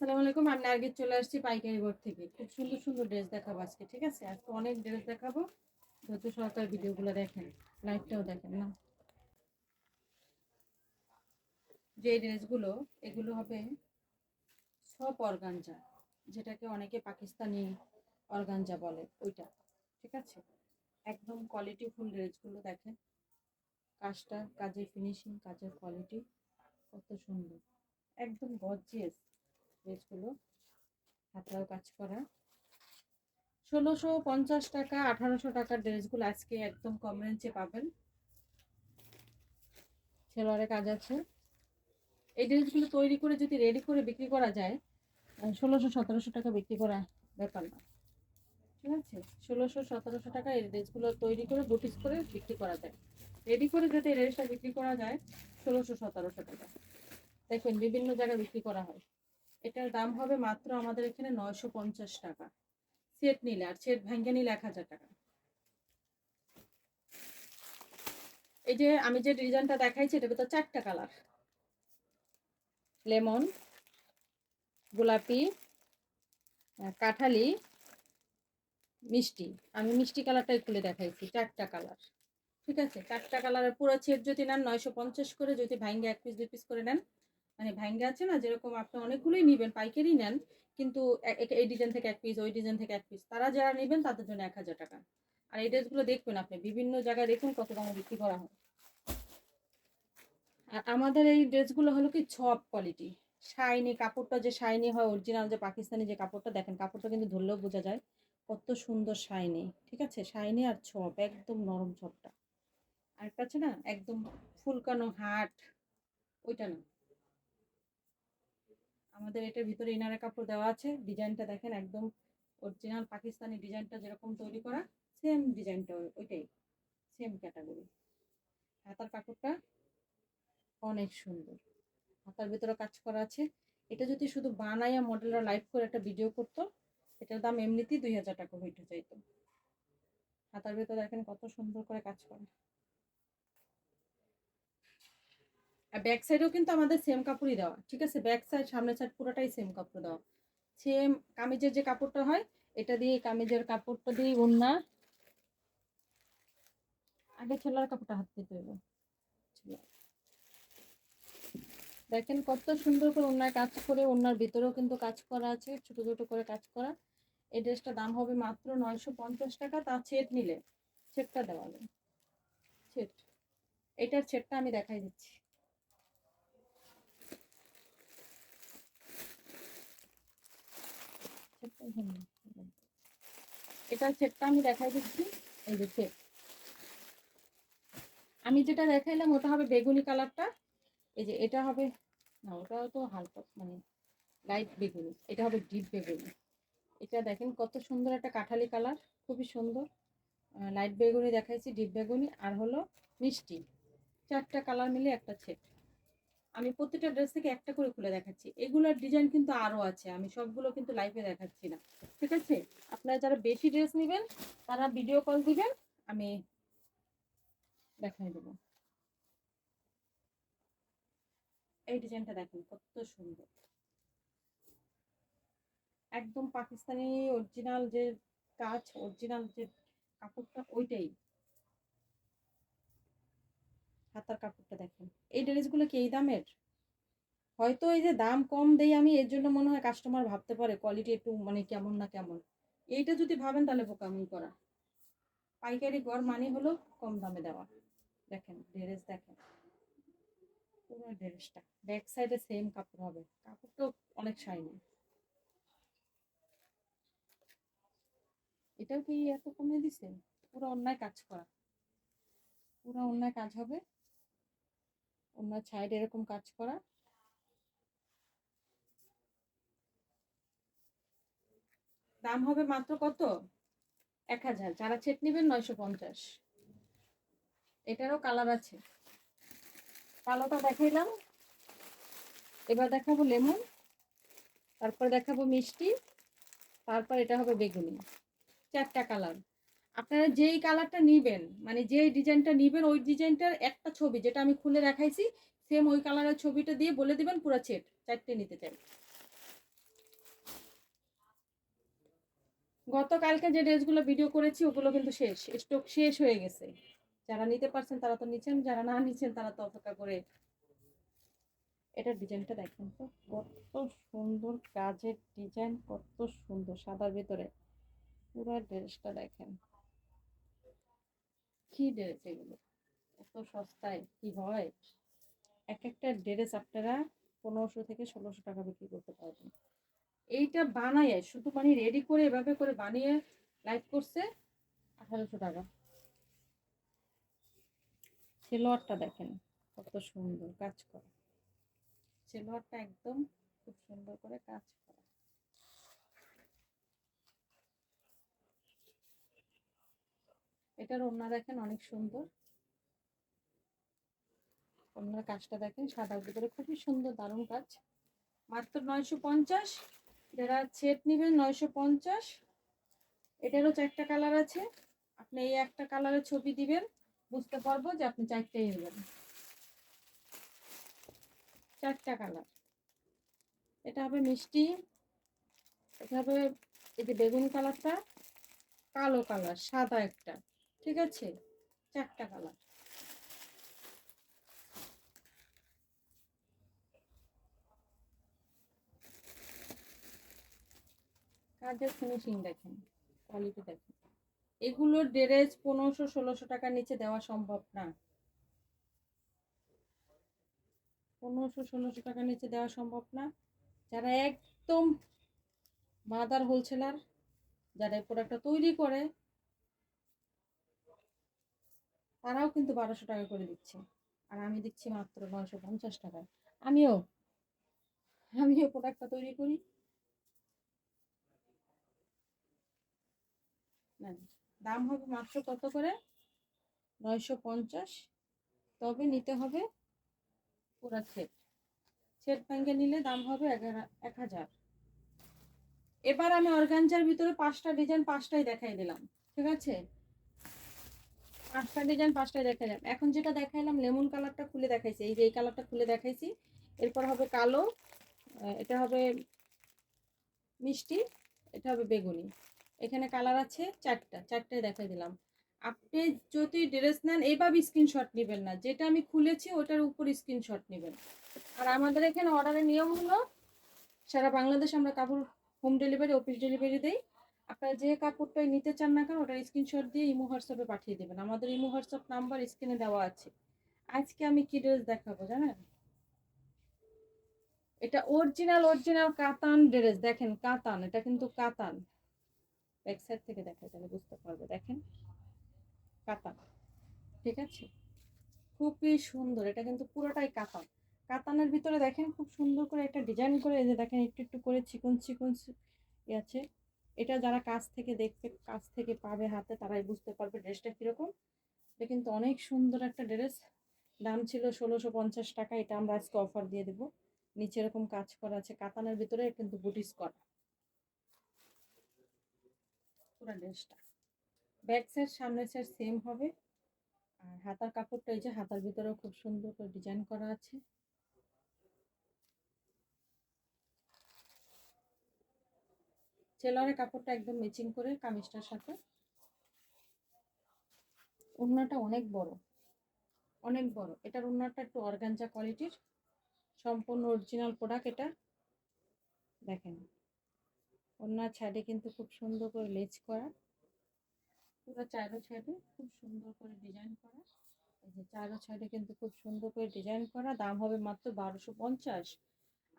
আসসালামু আলাইকুম, আমি নার্গিস চলে আসছি পাইকারি বোর্ড থেকে। খুব সুন্দর সুন্দর ড্রেস দেখাবো আজকে, ঠিক আছে? আজকে অনেক ড্রেস দেখাবো। যত সরকার ভিডিওগুলো দেখেন লাইভটাও দেখেন না? যে ড্রেসগুলো এগুলো হবে সব অর্গানজা যেটাকে অনেকে পাকিস্তানি অর্গানজা বলে, ওইটা, ঠিক আছে? একদম কোয়ালিটি ফুল ড্রেসগুলো দেখেন। কাজটা, কাজের ফিনিশিং কাজের কোয়ালিটি কত সুন্দর। একদম গর্জিয়াস ড্রেসগুলো হাতরাও কাজ করা। ষোলোশো পঞ্চাশ টাকা, আঠারোশো টাকার ড্রেসগুলো আজকে একদম কম রেঞ্জে পাবেন। সেলোয়ারে কাজ আছে। এই ড্রেসগুলো তৈরি করে যদি রেডি করে বিক্রি করা যায় ষোলোশো সতেরোশো টাকা বিক্রি করা ব্যাপার না। ঠিক আছে? ষোলোশো সতেরোশো টাকা এই ড্রেসগুলো তৈরি করে বুটিস করে বিক্রি করা যায়। রেডি করে যদি এই ড্রেসটা বিক্রি করা যায়, ষোলোশো সতেরোশো টাকা। দেখুন, বিভিন্ন জায়গায় বিক্রি করা হয়। এটার দাম হবে মাত্র আমাদের এখানে নয়শো পঞ্চাশ টাকা। সেট নিলে, আর সেট ভেঙে নিলে এক হাজার টাকা। এই যে আমি যে ডিজাইনটা দেখাইছি, এটা ভিতর চারটা কালার। লেমন, গোলাপি কাঁঠালি, মিষ্টি। আমি মিষ্টি কালারটাই খুলে দেখাইছি, চারটা কালার। ঠিক আছে? চারটা কালারের পুরো সেট যদি নেন, নয়শো পঞ্চাশ করে, যদি ভাঙ্গে এক পিস, দুই পিস করে নেন মানে ভাঙ্গে আছে না, যেরকম আপনি অনেকগুলোই নেবেন, পাইকারি নেন, কিন্তু এই ডিজাইন থেকে এক পিস ওই ডিজাইন থেকে এক পিস তারা যারা নেবেন তাদের জন্য এক হাজার টাকা। আর এই ড্রেসগুলো দেখবেন আপনি, বিভিন্ন জায়গায় দেখুন কত দামে বিক্রি করা হয়। আর আমাদের এই ড্রেসগুলো হলো কি সব কোয়ালিটি শাইনি কাপড়টা যে শাইনি হয় অরিজিনাল যে পাকিস্তানি যে কাপড়টা, দেখেন কাপড়টা কিন্তু ধরলেও বোঝা যায়, কত সুন্দর শাইনি ঠিক আছে? শাইনি আর ছপ একদম নরম ছপটা আরেকটা আছে না, একদম ফুলকানো হাট, ওইটা না। আমাদের এটার ভিতরে ইনারের কাপড় দেওয়া আছে। ডিজাইনটা দেখেন একদম অরিজিনাল পাকিস্তানি ডিজাইনটা যেরকম তৈরি করা সেম ডিজাইনটা ওইটাই সেম ক্যাটাগরি হাতার কাপড়টা অনেক সুন্দর। হাতার ভিতরে কাজ করা আছে। এটা যদি শুধু বানাইয়া মডেলরা লাইভ করে একটা ভিডিও করতো, এটার দাম এমনিতেই দুই হাজার টাকা হইতে চাইতো। হাতার ভিতরে দেখেন কত সুন্দর করে কাজ করে। আর ব্যাক সাইডেও কিন্তু আমাদের সেম কাপড়ই দেওয়া। ঠিক আছে? ব্যাক সাইড সামনের সাইড পুরোটাই সেম কাপড় দেওয়া। সেম কামিজের যে কাপড়টা হয়, এটা দিয়ে কামিজের কাপড়টা দিয়ে ওন্না আগে ছেলার কাপড়টা হাত দিতে হবে দেখেন কত সুন্দর করে ওনার কাজ করে ওনার ভিতরেও কিন্তু কাজ করা আছে, ছোট ছোট করে কাজ করা। এই ড্রেসটা দাম হবে মাত্র নয়শো পঞ্চাশ টাকা তার ছেট নিলে। ছেটটা দেওয়া সেট এটার ছেটটা আমি দেখাই দিচ্ছি। এটার সেটটা আমি দেখাই দিচ্ছি। এই যে সেট আমি যেটা দেখাইলাম, ওটা হবে বেগুনি কালারটা। এই যে এটা হবে, না, ওটাও তো হালকা মানে লাইট বেগুনি। এটা হবে ডিপ বেগুনি। এটা দেখেন কত সুন্দর একটা কাঠালি কালার, খুবই সুন্দর। লাইট বেগুনি দেখাইছি ডিপ বেগুনি। আর হলো মিষ্টি। চারটা কালার মিলে একটা সেট আমি প্রত্যেকটা ড্রেস থেকে একটা করে খুলে দেখাচ্ছি। এগুলোর ডিজাইন কিন্তু আরও আছে। আমি সবগুলো কিন্তু লাইভে দেখাচ্ছি না। ঠিক আছে? আপনারা যারা বেশি ড্রেস নেবেন, তারা ভিডিও কল দিবেন, আমি দেখাই দেবো। এই ডিজাইনটা দেখেন, কত সুন্দর। একদম পাকিস্তানি অরিজিনাল যে কাজ অরিজিনাল যে কাপড়টা, ওইটাই। হাতার কাপড়টা দেখেন। এই ড্রেসগুলো কি এই দামের? হয়তো এই যে দাম কম দেই আমি, এর জন্য মনে হয় কাস্টমার ভাবতে পারে কোয়ালিটি একটু মানে কেমন না কেমন। এইটা যদি ভাবেন তাহলে বোকামি করা। পাইকারি গড় মানে হলো কম দামে দেওয়া। দেখেন, ড্রেস দেখেন। পুরো ড্রেসটা। ব্যাক সাইডে সেম কাপড় হবে। কাপড়টা অনেক শাইনি এটাও কি এত কমে দিছে? পুরো অন্যায় কাজ করা। পুরো অন্যায় কাজ হবে। অন্য সাইড এরকম কাজ করা। দাম হবে মাত্র কত? এক হাজার। যারা সেট নেবেন নয়শো পঞ্চাশ। এটারও কালার আছে। কালোটা দেখাইলাম। এবার দেখাবো লেমন। তারপরে দেখাবো মিষ্টি। তারপর এটা হবে বেগুনি। চারটা কালার আপনারা যেই কালারটা নিবেন মানে যেই ডিজাইনটা নিবেন, ওই ডিজাইনটার একটা ছবি যেটা আমি খুলে দেখাইছি সেম ওই কালারের ছবিটা দিয়ে বলে দিবেন পুরো সেট চারটে নিতে চাই। গতকালকে যে ড্রেসগুলো ভিডিও করেছি, ওগুলো কিন্তু শেষ স্টক শেষ হয়ে গেছে। যারা নিতে পারছেন তারা তো নিচ্ছেন, যারা না নিচ্ছেন তারা তো অপেক্ষা করে। এটার ডিজাইনটা দেখেন তো, কত সুন্দর কাজের ডিজাইন কত সুন্দর, সাদার ভিতরে। পুরো ড্রেসটা দেখেন। কি ড্রেস এগুলো? এত সস্তায় কি হয়? এক একটা ড্রেস আপনারা পনেরোশো থেকে ষোলোশো টাকা বিক্রি করতে পারবেন। এইটা বানায় শুধু মানে রেডি করে এভাবে করে বানিয়ে লাইভ করছে আঠারোশো টাকা। সেলোয়ারটা দেখেন কত সুন্দর কাজ করা। সেলোয়ারটা একদম খুব সুন্দর করে কাজ এটার ওড়না দেখেন অনেক সুন্দর। ওড়নার কাজটা দেখেন সাদার ভিতরে খুবই সুন্দর, দারুণ কাজ। মাত্র নয়শো পঞ্চাশ। যারা সেট নেবেন নয়শো পঞ্চাশ। এটারও চারটা কালার আছে। আপনি এই একটা কালারের ছবি দিবেন, বুঝতে পারব যে আপনি চারটাই নেবেন। চারটা কালার এটা হবে মিষ্টি। এটা হবে এই যে বেগুন কালারটা কালো কালার সাদা একটা। ঠিক আছে? চারটা কালার কাজের ফিনিশিং দেখেন কোয়ালিটি দেখেন। এগুলোর ড্রেস পনেরোশো, ষোলোশো টাকার নিচে দেওয়া সম্ভব না। পনেরোশো, ষোলোশো টাকার নিচে দেওয়া সম্ভব না। যারা একদম মাদার হোলসেলার যারা এই প্রোডাক্টটা তৈরি করে তারাও কিন্তু বারোশো টাকা করে দিচ্ছে। আর আমি দিচ্ছি মাত্র নয়শো পঞ্চাশ টাকায়। আমিও আমিও প্রোডাক্টটা তৈরি করি। দাম হবে মাত্র কত করে? নয়শো পঞ্চাশ। তবে নিতে হবে পুরা সেট সেট ব্যাংকে নিলে দাম হবে এক হাজার। এবার আমি অর্গানজার ভিতরে পাঁচটা ডিজাইন পাঁচটাই দেখাই দিলাম। ঠিক আছে? পাঁচটা ডিজাইন, পাঁচটাই দেখাইলাম এখন যেটা দেখাইলাম, লেমন কালারটা খুলে দেখাইছি। এই যে এই কালারটা খুলে দেখাইছি। এরপর হবে কালো এটা হবে মিষ্টি, এটা হবে বেগুনি। এখানে কালার আছে চারটা চারটায় দেখাই দিলাম। আপনি যদি ড্রেস নেন, এইভাবে স্ক্রিনশট নেবেন না। যেটা আমি খুলেছি, ওটার উপর স্ক্রিনশট নেবেন। আর আমাদের এখানে অর্ডারের নিয়ম হলো, সারা বাংলাদেশ আমরা কাপড় হোম ডেলিভারি অফিস ডেলিভারি দেই। আপনারা যে কাপড়টাই নিতে চান না কেন ওটা স্ক্রিনশট দিয়ে ইমো হোয়াটসঅ্যাপে পাঠিয়ে দেবেন। আমাদের ইমো হোয়াটসঅ্যাপ নাম্বার স্ক্রিনে দেওয়া আছে। আজকে আমি কি ড্রেস দেখাবো জানেন? এটা অরিজিনাল অরিজিনাল কাতান ড্রেস দেখেন কাতান, এটা কিন্তু কাতান। ব্যাক সাইড থেকে দেখা তাহলে বুঝতে পারবে। দেখেন, কাতান। ঠিক আছে? খুবই সুন্দর, এটা কিন্তু পুরোটাই কাতান। কাতানের ভিতরে দেখেন, খুব সুন্দর করে একটা ডিজাইন করে এই যে দেখেন, একটু একটু করে চিকন চিকন আছে। এটা যারা কাছ থেকে দেখবে কাছ থেকে পাবে হাতে, তারাই বুঝতে পারবে ড্রেসটা কীরকম। এটা কিন্তু অনেক সুন্দর একটা ড্রেস। দাম ছিল ষোলোশো পঞ্চাশ টাকা, এটা আমরা আজকে অফার দিয়ে দেবো। নিচে এরকম কাজ করা আছে, কাতানের ভিতরে কিন্তু বুটিস করা। পুরো ড্রেসটা। ব্যাক সাইড সামনের সাইড সেম হবে। আর হাতার কাপড়টা এই যে হাতার ভিতরেও খুব সুন্দর করে ডিজাইন করা আছে। সেলোয়ারের কাপড়টা একদম ম্যাচিং করে কামিজটার সাথে। ওড়নাটা অনেক বড় অনেক বড়। এটার ওড়নাটা একটু অর্গানজা কোয়ালিটির সম্পূর্ণ অরিজিনাল প্রোডাক্ট এটা। দেখেন ওড়নার ছাদে কিন্তু খুব সুন্দর করে লেজ করা। পুরো চারো ছাদে খুব সুন্দর করে ডিজাইন করা। এই যে চারো ছাদে কিন্তু খুব সুন্দর করে ডিজাইন করা। দাম হবে মাত্র বারোশো পঞ্চাশ।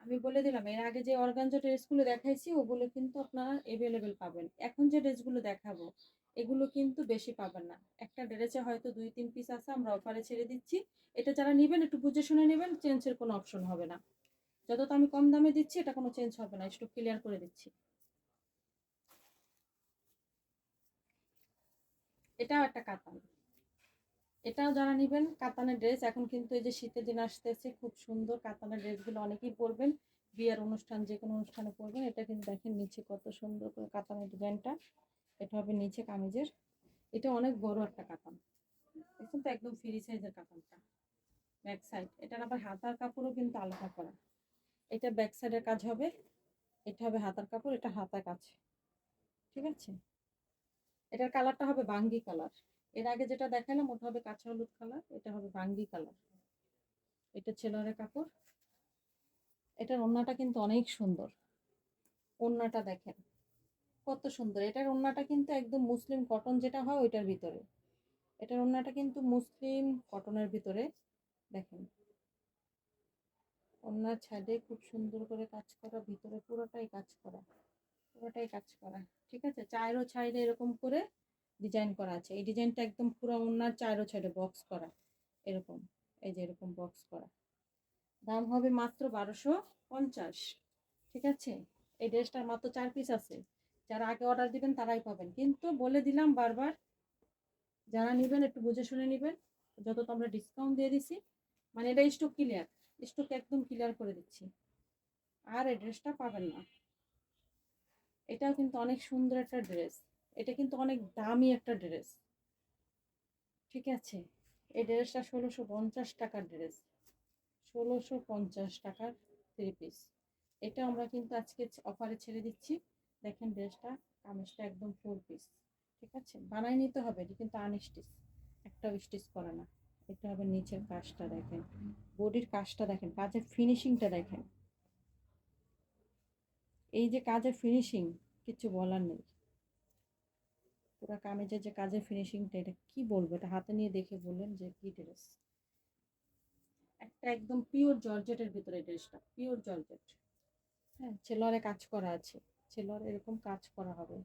আমি বলে দিলাম, এর আগে যে অর্গানজা ড্রেসগুলো দেখাইছি, ওগুলো কিন্তু আপনারা অ্যাভেলেবেল পাবেন। এখন যে ড্রেসগুলো দেখাবো, এগুলো কিন্তু বেশি পাবেন না। একটা ড্রেসে হয়তো দুই, তিন পিস আছে, আমরা অফারে ছেড়ে দিচ্ছি। এটা যারা নেবেন, একটু বুঝে শুনে নেবেন চেঞ্জের কোনো অপশন হবে না। যত তো আমি কম দামে দিচ্ছি, এটা কোনো চেঞ্জ হবে না, একটু ক্লিয়ার করে দিচ্ছি। এটাও একটা কাতান। এটাও যারা নেবেন, কাতানের ড্রেস এখন কিন্তু এই যে শীতের দিন আসতেছে, খুব সুন্দর কাতানের ড্রেসগুলো অনেকেই পরবেন, বিয়ের অনুষ্ঠান, যে কোনো অনুষ্ঠানে পরবেন, এটা কিন্তু দেখেন নিচে কত সুন্দর করে কাতানের ডিজাইনটা, এটা হবে নিচে কামিজের, এটা অনেক বড় একটা কাতান দেখুন তো, একদম ফ্রি সাইজের কাতানটা ব্যাক সাইড এটার আবার হাতার কাপড়ও কিন্তু আলাদা করা, এটা ব্যাক সাইডের কাজ হবে, এটা হবে হাতার কাপড়, এটা হাতার কাজ, ঠিক আছে? এটার কালারটা হবে বাঙ্গি কালার এর আগে যেটা দেখালাম, ওটা হবে কাঁচা হলুদ কালার এটা হবে বাঙ্গি কালার এটা ছেলের কাপড়। এটার ওড়নাটা কিন্তু অনেক সুন্দর। ওড়নাটা দেখেন, কত সুন্দর। এটার ওড়নাটা কিন্তু একদম মুসলিম কটন যেটা হয় ওইটার ভিতরে। এটার ওড়নাটা কিন্তু মুসলিম কটনের ভিতরে। দেখেন ওড়নার ছাদে খুব সুন্দর করে কাজ করা, ভিতরে পুরোটাই কাজ করা, পুরোটাই কাজ করা। ঠিক আছে? চায়েরও সাইডে এরকম করে ডিজাইন করা আছে। এই ডিজাইনটা একদম পুরো ওনার চাইরো সাইডে বক্স করা। এরকম, এই যে এরকম বক্স করা। দাম হবে মাত্র বারোশো পঞ্চাশ। ঠিক আছে? এই ড্রেসটার মাত্র চার পিস আছে। যারা আগে অর্ডার দিবেন তারাই পাবেন। কিন্তু বলে দিলাম বারবার, যারা নেবেন একটু বুঝে শুনে নেবেন। যত তো আমরা ডিসকাউন্ট দিয়ে দিছি মানে এটা স্টক ক্লিয়ার স্টক একদম ক্লিয়ার করে দিচ্ছি। আর এই ড্রেসটা পাবেন না। এটাও কিন্তু অনেক সুন্দর একটা ড্রেস। এটা কিন্তু অনেক দামি একটা ড্রেস। ঠিক আছে? এই ড্রেসটা ষোলোশো পঞ্চাশ টাকার ড্রেস। ষোলোশো পঞ্চাশ টাকার থ্রি পিস এটা আমরা কিন্তু আজকে অফারে ছেড়ে দিচ্ছি। দেখেন ড্রেসটা কামিজটা একদম ফোর পিস ঠিক আছে? বানাই নিতে হবে এটি কিন্তু আনস্টিচ একটাও স্টিচ করে না। এটা হবে নিচের কাজটা দেখেন। বডির কাজটা দেখেন কাজের ফিনিশিংটা দেখেন। এই যে কাজের ফিনিশিং কিছু বলার নেই। পুরো কামিজের যে কাজের ফিনিশিংটা এটা কি বলব? এটা হাতে নিয়ে দেখে বললেন যে কি ড্রেস একটা একদম পিওর জর্জেটের ভিতরে ড্রেসটা পিওর জর্জেট হ্যাঁ ছেলরে কাজ করা আছে। ছেলর এরকম কাজ করা হবে।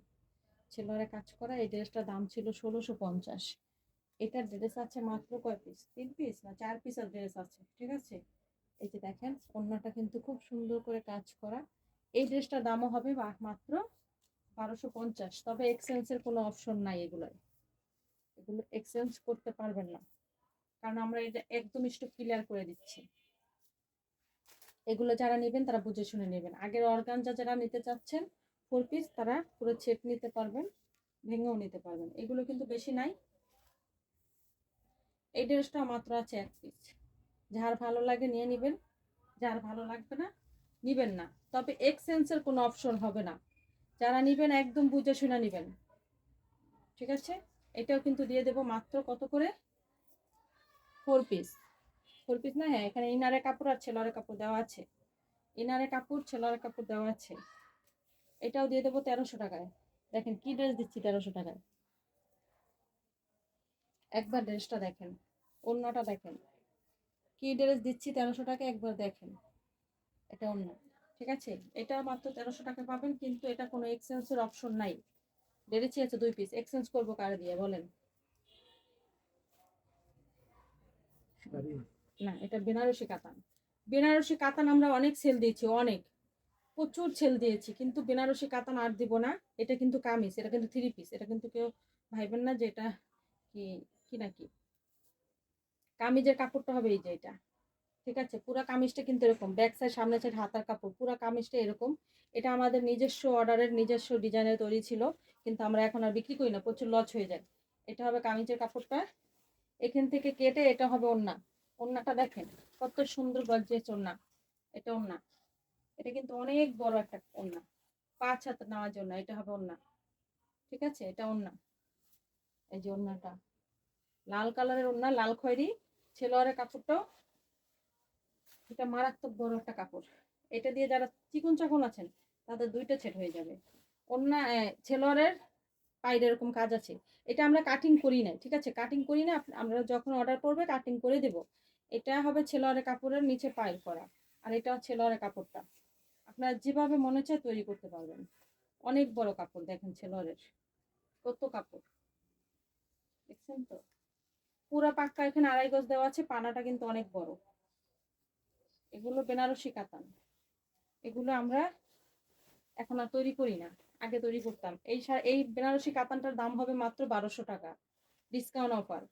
ছেলরে কাজ করা, এই ড্রেসটার দাম ছিল ষোলোশো পঞ্চাশ। এটার ড্রেস আছে মাত্র কয় পিস তিন পিস না, চার পিসের ড্রেস আছে, ঠিক আছে? এই যে দেখেন অন্যটা কিন্তু খুব সুন্দর করে কাজ করা। এই ড্রেসটার দামও হবে মাত্র বারোশো পঞ্চাশ। তবে এক্সচেঞ্জের কোনো অপশন নাই এগুলোয়। এগুলো এক্সচেঞ্জ করতে পারবেন না। কারণ আমরা এটা একদম স্টক ক্লিয়ার করে দিচ্ছি। এগুলো যারা নেবেন তারা বুঝে শুনে নেবেন। আগের অর্গানজা যারা নিতে চাচ্ছেন ফোর পিস তারা পুরো ছেট নিতে পারবেন, ভেঙেও নিতে পারবেন। এগুলো কিন্তু বেশি নাই। এই ড্রেসটা মাত্র আছে এক পিস যার ভালো লাগে নিয়ে নেবেন, যার ভালো লাগবে না, নিবেন না। তবে এক্সচেঞ্জের কোনো অপশন হবে না। যারা নিবেন একদম বুঝে শুনে নেবেন। ঠিক আছে? এটাও কিন্তু দিয়ে দেবো মাত্র কত করে? ফোর পিস ফোর পিস না? হ্যাঁ এখানে ইনারের কাপড় আর ছেলরের কাপড় দেওয়া আছে। ইনারে কাপড় ছেলরের কাপড় দেওয়া আছে। এটাও দিয়ে দেবো তেরোশো টাকায়। দেখেন কি ড্রেস দিচ্ছি তেরোশো টাকায়। একবার ড্রেসটা দেখেন। অন্যটা দেখেন। কি ড্রেস দিচ্ছি তেরোশো টাকা একবার দেখেন। এটা অন্য ঠিক আছে? এটা মাত্র তেরোশো টাকা পাবেন কিন্তু এটা কোনো এক্সচেঞ্জের অপশন নাই। বেড়েছি আছে দুই পিস এক্সচেঞ্জ করব কারে দিয়ে বলেন। না এটা বেনারসি কাতান। বেনারসি কাতান আমরা অনেক সেল দিয়েছি অনেক। প্রচুর সেল দিয়েছি কিন্তু বেনারসি কাতান আর দিব না। এটা কিন্তু কামিজ এটা কিন্তু থ্রি পিস এটা কিন্তু কেউ ভাইবেন না যে এটা কি কি নাকি? কামিজের কাপড়টা হবে এই যে এটা। ঠিক আছে? পুরো কামিজটা কিন্তু এরকম। ব্যাক সাইড সামনে সাইড হাতার কাপড়, পুরো কামিজটা এরকম। এটা আমাদের নিজস্ব অর্ডারের নিজস্ব ডিজাইনের তৈরি ছিল, কিন্তু আমরা এখন আর বিক্রি করি না, প্রচুর লস হয়ে যায়। এটা হবে কামিজের কাপড়টা। এখান থেকে কেটে এটা হবে ওন্না ওন্নাটা দেখেন, কত সুন্দর গর্জিয়াস ওন্না এটা ওন্না এটা কিন্তু অনেক বড় একটা ওন্না পাঁচ হাত নেওয়ার জন্য এটা হবে ওন্না ঠিক আছে? এটা ওন্না এই যে ওন্নাটা লাল কালারের ওন্না লাল খয়েরি ছেলোয়ারের কাপড়টাও এটা মারাত্মক বড় একটা কাপড়। এটা দিয়ে যারা চিকন চাকন আছেন, তাদের দুইটা ছেট হয়ে যাবে। অন্য ছেলোয়ারের পায়ের এরকম কাজ আছে। এটা আমরা কাটিং করি না ঠিক আছে? কাটিং করি না আমরা যখন অর্ডার করবে কাটিং করে দেব। এটা হবে ছেলোয়ারের কাপড়ের নিচে পায়ের করা, আর এটা ছেলোয়ারের কাপড়টা। আপনারা যেভাবে মনে চায় তৈরি করতে পারবেন। অনেক বড় কাপড়, দেখেন ছেলোয়ারের। কত কাপড়। দেখছেন তো? পুরো পাক্কা, এখানে আড়াই গজ দেওয়া আছে, পানাটা কিন্তু অনেক বড়। এগুলো বেনারসি কাতান। এগুলো আমরা এখন আর তৈরি করি না, আগে তৈরি করতাম। এই এই বেনারসি কাতানটার দাম হবে মাত্র বারোশো টাকা ডিসকাউন্ট অফার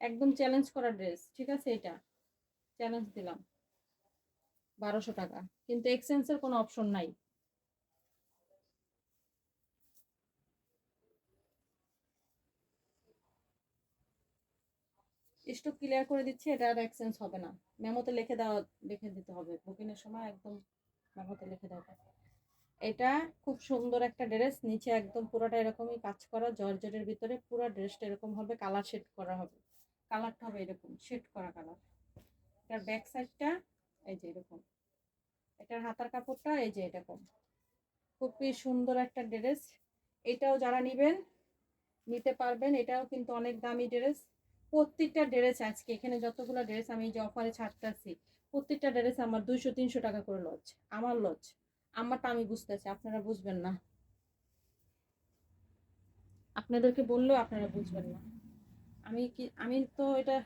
একদম চ্যালেঞ্জ করা ড্রেস ঠিক আছে এটা? চ্যালেঞ্জ দিলাম। বারোশো টাকা। কিন্তু এক্সচেঞ্জের কোনো অপশন নাই। স্টক ক্লিয়ার করে দিচ্ছি, এটা আর এক্সচেঞ্জ হবে না। মেমোতে লিখে দেওয়া, লিখে দিতে হবে। বুকিংয়ের সময় একদম মেমোতে লিখে দেওয়া এটা খুব সুন্দর একটা ড্রেস নিচে একদম পুরোটা এরকমই কাজ করা, জর্জেটের ভিতরে পুরো ড্রেসটা এরকম হবে কালার শেড করা হবে। কালারটা হবে এরকম শেড করা কালার এটার ব্যাক সাইডটা এই যে এরকম। এটার হাতার কাপড়টা, এই যে এরকম। খুবই সুন্দর একটা ড্রেস এটাও যারা নেবেন, নিতে পারবেন। এটাও কিন্তু অনেক দামি ড্রেস প্রত্যেকটা ড্রেস আজকে, এখানে যতগুলো ড্রেস আমি যে অফারে ছাড়তেছি, প্রত্যেকটা ড্রেস আমার দুইশো, তিনশো টাকা করে লজ, আমার লজ, আমারটা আমি বুঝতেছি, আপনারা বুঝবেন না। আপনাদেরকে বললেও আপনারা বুঝবেন না। আমি কি, আমি তো এটা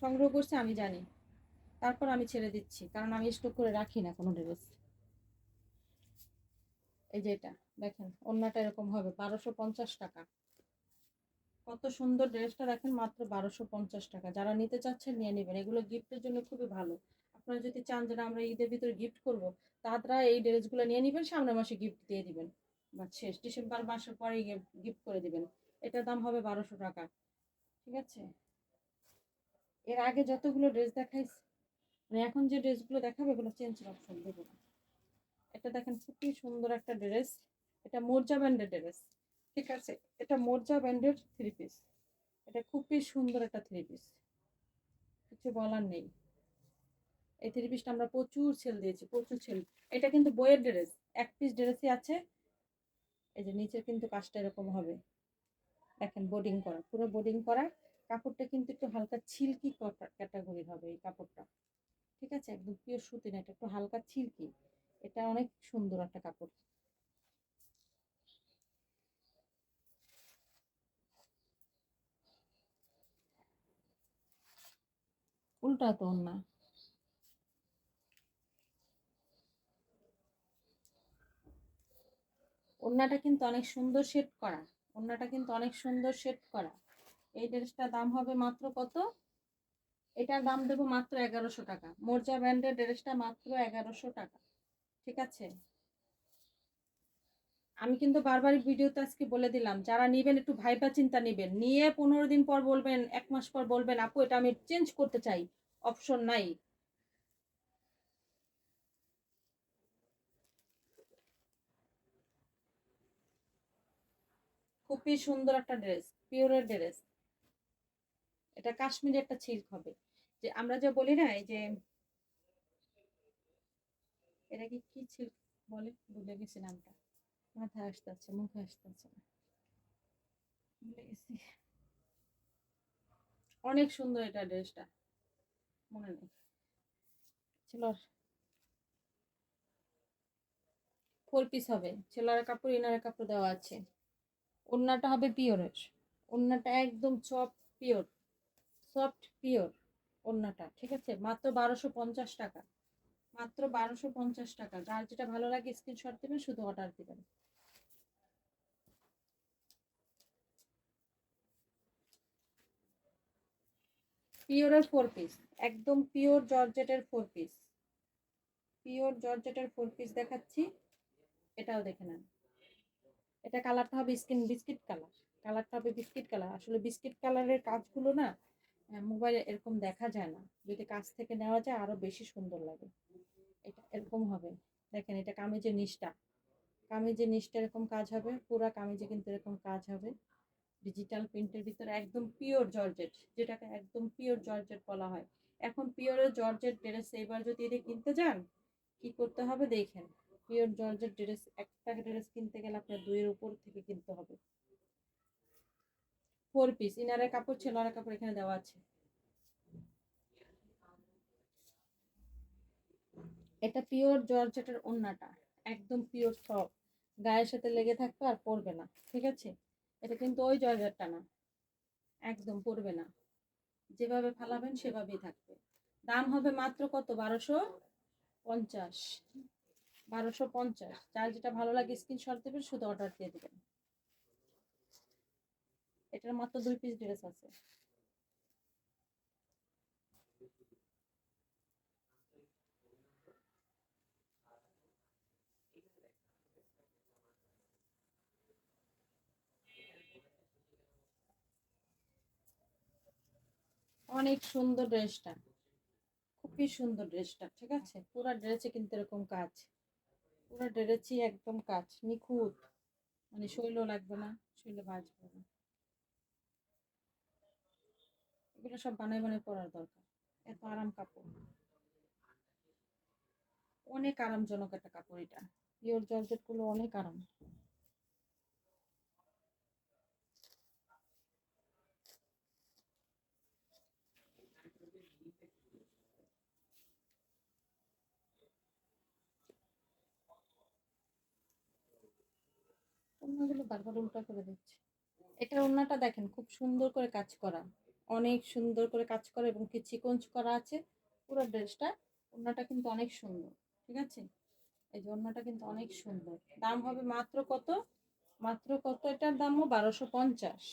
সংগ্রহ করছি, আমি জানি। তারপর আমি ছেড়ে দিচ্ছি, কারণ আমি স্টক করে রাখি না কোনো ড্রেস। এই যে এটা, দেখেন, অন্যটা এরকম হবে, বারোশো পঞ্চাশ টাকা। কত সুন্দর ড্রেসটা দেখেন মাত্র বারোশো পঞ্চাশ টাকা। যারা নিতে চাচ্ছেন নিয়ে নেবেন। এগুলো গিফটের জন্য খুবই ভালো। আপনারা যদি চান যেটা আমরা ঈদের ভিতরে গিফট করব, তারা এই ড্রেসগুলো নিয়ে নেবেন, সামনের মাসে গিফট দিয়ে দিবেন। বা শেষ, ডিসেম্বর মাসের পরে গিফট করে দিবেন। এটার দাম হবে বারোশো টাকা। ঠিক আছে? এর আগে যতগুলো ড্রেস দেখাইছি মানে এখন যে ড্রেসগুলো দেখাবে, এগুলো চেঞ্জ অপশন দেবো এটা দেখেন খুবই সুন্দর একটা ড্রেস। এটা মোর্জা ব্যান্ডের ড্রেস। ঠিক আছে? এটা মোর্জা ব্যান্ডের থ্রি পিস এটা খুবই সুন্দর একটা থ্রি পিস কিছু বলার নেই। এই থ্রি পিসটা আমরা প্রচুর সেল দিয়েছি, প্রচুর সেল এটা কিন্তু বইয়ের ড্রেস এক পিস ড্রেসই আছে। এই যে নিচে কিন্তু কাজটা এরকম হবে। দেখেন বোর্ডিং করা, পুরো বোর্ডিং করা। কাপড়টা কিন্তু একটু হালকা ছিলকি ক্যাটাগরির হবে এই কাপড়টা। ঠিক আছে? একদম পিওর সুতি না, এটা একটু হালকা ছিলকি এটা অনেক সুন্দর একটা কাপড়। উল্টা তো না। ওড়নাটা কিন্তু অনেক সুন্দর সেট করা। ওড়নাটা কিন্তু অনেক সুন্দর সেট করা। এই ড্রেসটার দাম হবে মাত্র কত? এটার দাম দেবো মাত্র এগারোশো টাকা। মোর্জা ব্র্যান্ডের ড্রেসটা মাত্র এগারোশো টাকা। ঠিক আছে? আমি কিন্তু বারবার ভিডিওতে আজকে বলে দিলাম, যারা নেবেন একটু ভাইবা চিন্তা নেবেন। নিয়ে পনেরো দিন পর বলবেন, এক মাস পর বলবেন, আপু, এটা আমি চেঞ্জ করতে চাই। অপশন নাই। খুবই সুন্দর একটা ড্রেস, পিওরের ড্রেস। এটা কাশ্মীরি একটা সিল্ক হবে। যে আমরা যে বলি না, এই যে এটা কি কি সিল্ক বলে? ভুলে গেছি নামটা। মাথায় আসতেছে মুখে আসতেছে না। অনেক সুন্দর এটা ড্রেসটা। মনে নেই। ছিল ফোর পিস হবে। ছেলের কাপড়, ইনারের কাপড় দেওয়া আছে। ওন্নাটা হবে পিওরের। ওন্নাটা একদম সফট পিওর সফট পিওর ওন্নাটা ঠিক আছে? মাত্র বারোশো পঞ্চাশ টাকা। মাত্র বারোশো পঞ্চাশ টাকা। যার যেটা ভালো লাগে স্ক্রিনশট দেবেন, শুধু অর্ডার দেবেন। পিওরের ফোর পিস একদম পিওর জর্জেটের ফোর পিস পিওর জর্জেটের ফোর পিস দেখাচ্ছি। এটাও দেখে নেন। এটা কালারটা হবে স্কিন বিস্কিট কালার কালারটা হবে বিস্কিট কালার আসলে বিস্কিট কালারের কাজগুলো না মোবাইলে এরকম দেখা যায় না। যদি কাছ থেকে নেওয়া যায় আরও বেশি সুন্দর লাগে। এটা এরকম হবে। দেখেন, এটা কামিজের নিষ্ঠা কামিজের নিষ্ঠা এরকম কাজ হবে। পুরা কামিজে কিন্তু এরকম কাজ হবে। ডিজিটাল প্রিন্টের ভিতরে একদম পিওর জর্জেট যেটাকে একদম পিওর জর্জেট বলা হয়। এখন পিওরের জর্জেট ড্রেস এবার যদি এটা কিনতে যান, কি করতে হবে দেখেন পিওর জর্জেট ড্রেস একটা ড্রেস কিনতে গেলে আপনার দুইয়ের উপর থেকে কিনতে হবে। ফোর পিস ইনারের কাপড় ছেলের কাপড় এখানে দেওয়া আছে। এটা পিওর জর্জেটের ওন্নাটা, একদম পিওর সব গায়ের সাথে লেগে থাকবে আর পড়বে না, ঠিক আছে? এটা কিন্তু ওই জয়গারটা না। একদম পড়বে না। যেভাবে ফালাবেন সেভাবেই থাকবে। দাম হবে মাত্র কত? বারোশো পঞ্চাশ। বারোশো পঞ্চাশ। যার যেটা ভালো লাগে স্ক্রিনশট দেবেন, শুধু অর্ডার দিয়ে দেবেন। এটার মাত্র দুই পিস ড্রেস আছে। অনেক সুন্দর ড্রেসটা। খুবই সুন্দর ড্রেসটা, ঠিক আছে? পুরো ড্রেসে কিন্তু এরকম কাজ। পুরো ডেরেছি একদম কাজ, নিখুঁত। মানে শৈল লাগবে না, শৈলে বাজবে না। এগুলো সব বানায় বানায় পরার দরকার। এত আরাম কাপড়। অনেক আরামজনক একটা কাপড় এটা। পিওর জর্জেটগুলো অনেক আরাম। ওড়নাগুলো বারবার উল্টা করে দিচ্ছে। এটার ওড়নাটা দেখেন, খুব সুন্দর করে কাজ করা। অনেক সুন্দর করে কাজ করা এবং কি চিকঞ্চ করা আছে, পুরো ড্রেসটা ওড়নাটা কিন্তু অনেক সুন্দর, ঠিক আছে? এই যে ওড়নাটা কিন্তু অনেক সুন্দর। দাম হবে মাত্র কত? মাত্র কত এটার দামও? বারোশো পঞ্চাশ।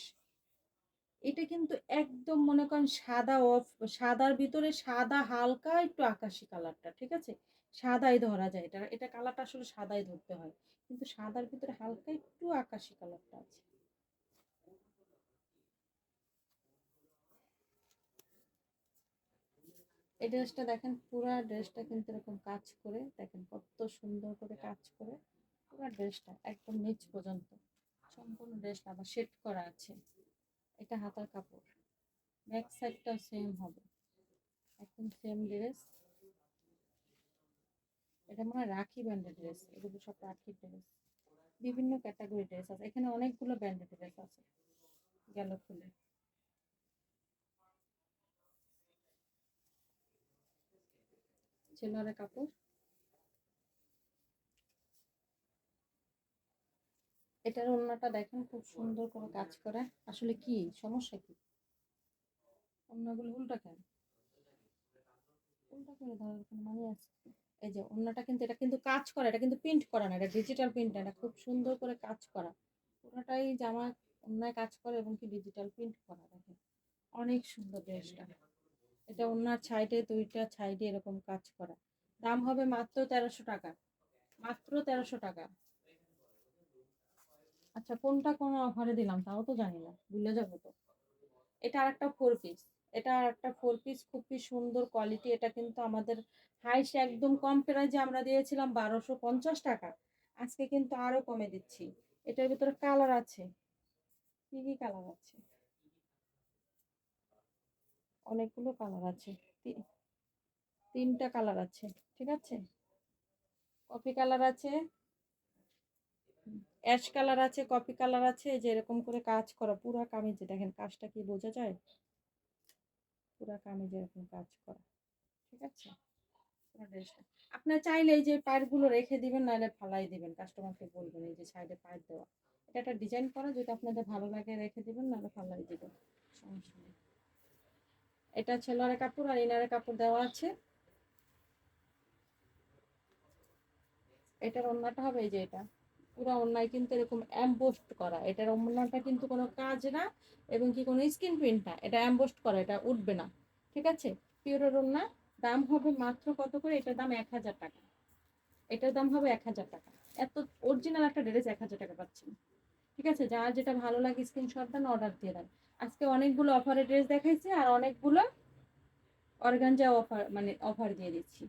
এটা কিন্তু একদম মনে করেন সাদা অফ, সাদার ভিতরে সাদা হালকা একটু আকাশি কালারটা, ঠিক আছে? সাদাই ধরা যায়। এটা এটা কালারটা আসলে সাদাই ধরতে হয়। কিন্তু সাদার ভিতরে হালকা একটু আকাশি কালারটা আছে। এই ড্রেসটা দেখেন, পুরা ড্রেসটা কিন্তু এরকম কাজ করে, দেখেন কত সুন্দর করে কাজ করে, পুরা ড্রেসটা একদম নিচ পর্যন্ত। সম্পূর্ণ ড্রেসটা আবার সেট করা আছে। এটা হাতার কাপড়। ব্যাক সাইডটাও সেম হবে। একদম সেম ড্রেস এটা মনে হয় রাখি ব্যান্ডের ড্রেস এগুলো সব রাখি ড্রেস বিভিন্ন ক্যাটাগরি ড্রেস আছে, এখানে অনেকগুলো ব্যান্ডেড ড্রেস আছে, গেল খুলে। ছেলের কাপড়। এটার ওড়নাটা দেখেন, খুব সুন্দর করে কাজ করে। আসলে কি, সমস্যা কি? ওড়নাগুলো উল্টা কেন? উল্টা করে ধরার কোনো মানে আছে? এই যে ওড়নাটা কিন্তু, এটা কিন্তু কাজ করা, এটা কিন্তু প্রিন্ট করা না, এটা ডিজিটাল প্রিন্ট না, এটা খুব সুন্দর করে কাজ করা। পুরোটাই জামা অন্যায় কাজ করে এবং কি ডিজিটাল প্রিন্ট করা, দেখেন। অনেক সুন্দর ড্রেসটা এটা ওনার সাইডে দুইটা সাইডে এরকম কাজ করা। দাম হবে মাত্র তেরোশো টাকা। মাত্র তেরোশো টাকা। আচ্ছা কোনটা কোন অফারে দিলাম, তাও তো জানি না, ভুলে যাব তো। এটা আরেকটা ফোর পিস এটা একটা ফোর পিস খুবই সুন্দর কোয়ালিটি এটা কিন্তু আমাদের হাইস একদম কম প্রাইজে আমরা দিয়েছিলাম বারোশো পঞ্চাশ টাকা। আজকে কিন্তু আরও কমে দিচ্ছি। এটার ভিতরে কালার আছে। কি কি কালার আছে? অনেকগুলো কালার আছে। তিনটা কালার আছে, ঠিক আছে? কফি কালার আছে। অ্যাশ কালার আছে কফি কালার আছে যে এরকম করে কাজ করা, পুরা কামিজে, দেখেন কাজটা কি বোঝা যায়? পুরা কামিজে এরকম কাজ করা। ঠিক আছে? আপনার চাইলে এই যে পায়েরগুলো রেখে দিবেন, নাহলে ফালাই দিবেন। কাস্টমারকে বলবেন, এই যে সাইডে পায়ের দেওয়া। এটা একটা ডিজাইন করা যদি আপনাদের ভালো লাগে রেখে দিবেন, নাহলে ফালাই দিবেন। এটা ছেলের কাপড় আর ইনারের কাপড় দেওয়া আছে। এটার ওড়নাটা হবে এই যে এটা। পুরো অন্যায় কিন্তু এরকম অ্যাম্বোস্ট করা। এটার ওড়নাটা কিন্তু কোনো কাজ না এবং কি কোনো স্কিন প্রিন্ট না। এটা অ্যাম্বোস্ট করা, এটা উঠবে না। ঠিক আছে? পিওরের ওড়না, দাম হবে মাত্র কত করে? এটার দাম এক হাজার টাকা। এটার দাম হবে এক হাজার টাকা। এত অরিজিনাল একটা ড্রেস এক হাজার টাকা পাচ্ছেন। ঠিক আছে? যার যেটা ভালো লাগে স্ক্রিনশট দেন অর্ডার দিয়ে দেন। আজকে অনেকগুলো অফারের ড্রেস দেখাইছি আর অনেকগুলো অর্গানজা অফার মানে অফার দিয়ে দিচ্ছি।